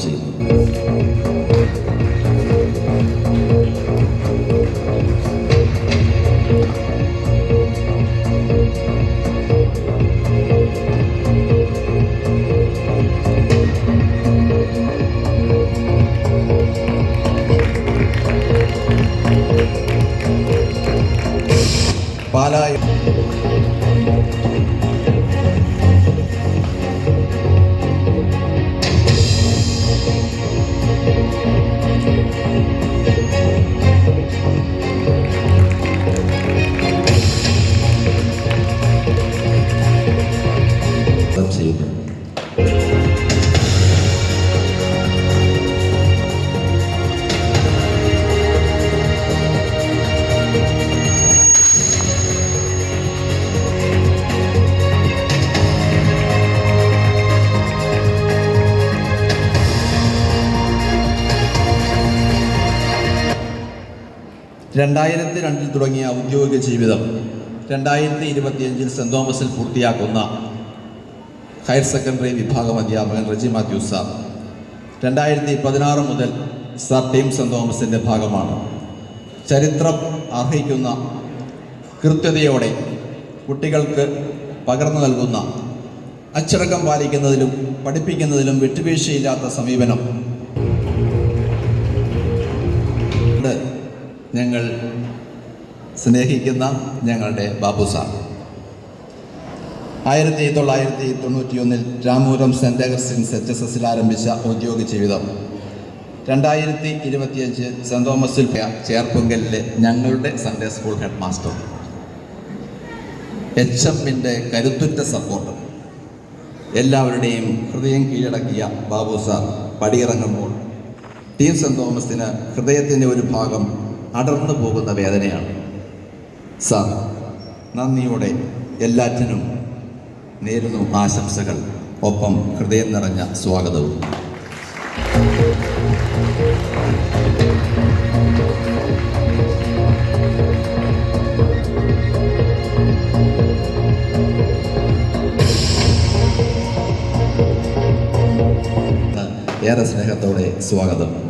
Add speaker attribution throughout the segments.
Speaker 1: ചെയ്യുന്നു പാലായ രണ്ടായിരത്തി രണ്ടിൽ തുടങ്ങിയ ഔദ്യോഗിക ജീവിതം രണ്ടായിരത്തി ഇരുപത്തിയഞ്ചിൽ സെന്റ് തോമസിൽ പൂർത്തിയാക്കുന്ന ഹയർ സെക്കൻഡറി വിഭാഗം അധ്യാപകൻ റജി മാത്യു സാർ. രണ്ടായിരത്തി പതിനാറ് മുതൽ സാർ ടീം സെന്റ് തോമസിന്റെ ഭാഗമാണ്. ചരിത്രം അർഹിക്കുന്ന കൃത്യതയോടെ കുട്ടികൾക്ക് പകർന്നു നൽകുന്ന അച്ചടക്കം പാലിക്കുന്നതിലും പഠിപ്പിക്കുന്നതിലും വിട്ടുവീഴ്ചയില്ലാത്ത സമീപനം. ഞങ്ങൾ സ്നേഹിക്കുന്ന ഞങ്ങളുടെ ബാബു സാർ. ആയിരത്തി തൊള്ളായിരത്തി തൊണ്ണൂറ്റിയൊന്നിൽ രാമൂരം സെന്റ് അഗസ്റ്റിൻസ് എച്ച് എസ് എസിൽ ആരംഭിച്ച ഔദ്യോഗിക ജീവിതം. രണ്ടായിരത്തി ഇരുപത്തിയഞ്ച് സെന്റ് തോമസിൽ ചേർപ്പുങ്കലിലെ ഞങ്ങളുടെ Sunday school head master H എമ്മിന്റെ കരുത്തുറ്റ സപ്പോർട്ട് എല്ലാവരുടെയും ഹൃദയം കീഴടക്കിയ ബാബു സാർ പടിയിറങ്ങുമ്പോൾ ടീം സെന്റ് തോമസിന് ഹൃദയത്തിന്റെ ഒരു ഭാഗം അടർന്നു പോകുന്ന വേദനയാണ്. സാർ നന്ദിയോടെ എല്ലാറ്റിനും നേരുന്നു ആശംസകൾ. ഒപ്പം ഹൃദയം നിറഞ്ഞ സ്വാഗതവും. ഏറെ സ്നേഹത്തോടെ സ്വാഗതം.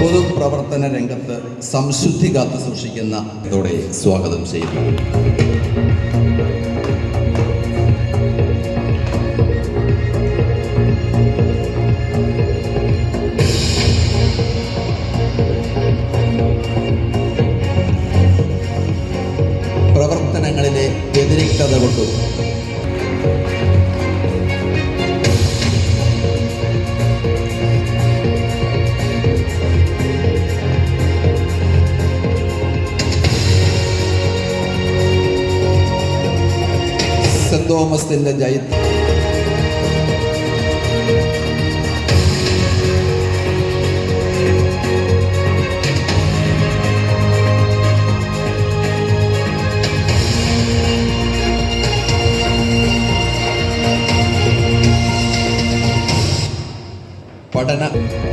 Speaker 1: പൊതുപ്രവർത്തന രംഗത്ത് സംശുദ്ധി കാത്തു സൂക്ഷിക്കുന്ന ഇതോടെ സ്വാഗതം ചെയ്യുന്നു. itu Sendo Muslim dan Jahit. Sana.